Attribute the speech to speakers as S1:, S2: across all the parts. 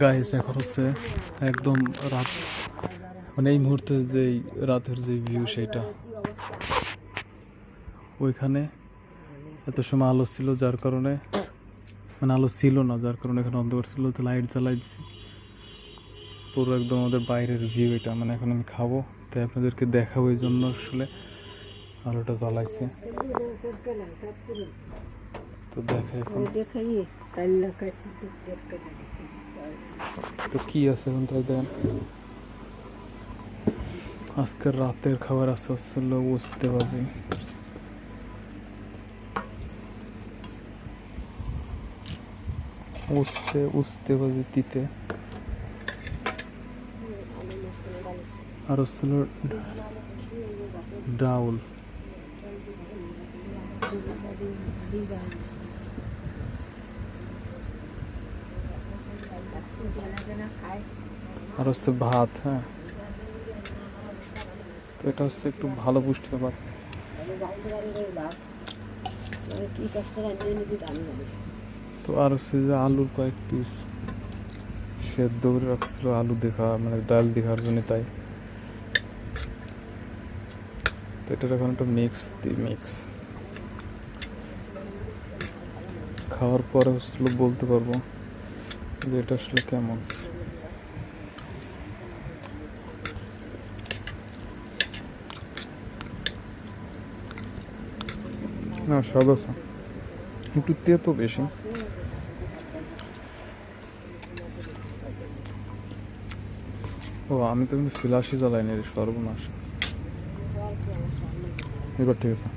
S1: Guys এখন হচ্ছে একদম রাত। মানে এই মুহূর্তে যেই রাতের যে ভিউ সেটা। ওইখানে এত সময় আলো ছিল যার কারণে মানে আলো ছিল না যার কারণে এখানে অন্ধকার ছিল তো লাইট জ্বালাই দিছি। পুরো একদম আমাদের বাইরের ভিউ এটা মানে এখন আমি খাব। তাই আপনাদেরকে দেখাবো এই জন্য আসলে আলোটা জ্বালাইছে। তো দেখে এখন তো কি আছে এখন তাই দেন? আজকের রাতের খাবার আছে হচ্ছিল উস্তে বাজি উস্তে উস্তে বাজি তিতে। আর হচ্ছিল ডাউল। আর হচ্ছে ভাত হ্যাঁ। তো এটা হচ্ছে একটু ভালো পুষ্টি
S2: কষ্ট
S1: তো আর হচ্ছে যে আলুর কয়েক পিস সেদ্ধ করে রাখছিল, আলু দেখা মানে ডাল দেখার জন্য তাই। তো এটার এখন একটা মিক্স দিই মিক্স খাওয়ার পরে হচ্ছিল বলতে পারব যে এটা আসলে কেমন। না আছে। একটু তেতো বেশি। ও, আমি তো কিন্তু ফিলাসি জ্বালাইনি রে সর্বনাশ। এবার ঠিক আছে।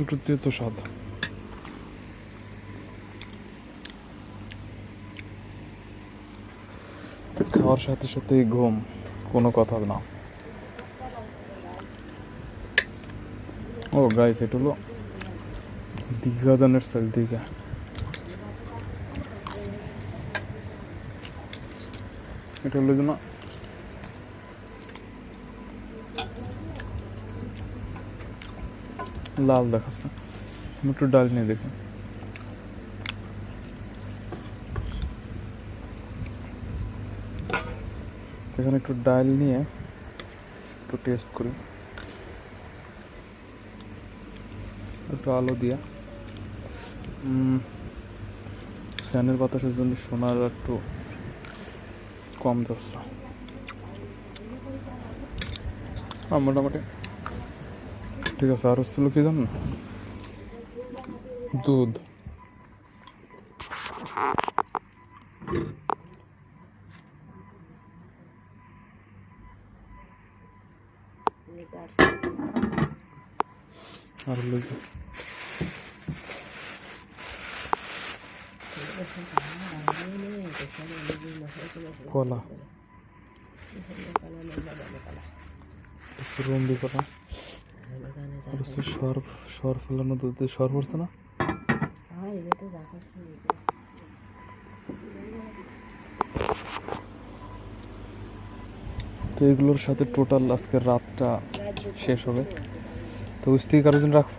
S1: একটু তেতো স্বাদ। খাওয়ার সাথে সাথে ঘুম, কোনো কথা না। ও গাইস এটা হলো দীঘা দানের সাল দীঘা এটা হলো যেন লাল দেখাচ্ছে আমি একটু ডাল নিয়ে দেখুন এখানে একটু ডাল নিয়ে একটু টেস্ট করি একটু আলো দিয়া উম, ফ্যানের বাতাসের জন্য সোনার একটু কম যাচ্ছে। আর মোটামুটি। ঠিক আছে, আর হচ্ছিল কি জানেন? দুধ। আর হলো যে কলা। রুম্বি কলা হচ্ছে সর সর ফেলানো দুধ সর পড়ছে না?
S2: তো
S1: এগুলোর সাথে টোটাল আজকের রাতটা শেষ হবে। তো উস্তি কারও জন্য রাখব?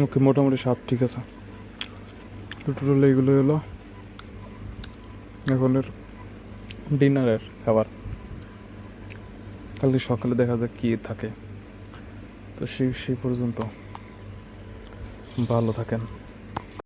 S1: ওকে, মোটামুটি স্বাদ ঠিক আছে। টোটাল এগুলো হলো এখনের ডিনারের খাবার। কালকে সকালে দেখা যাক কী থাকে। তো সেই সেই পর্যন্ত ভালো থাকেন।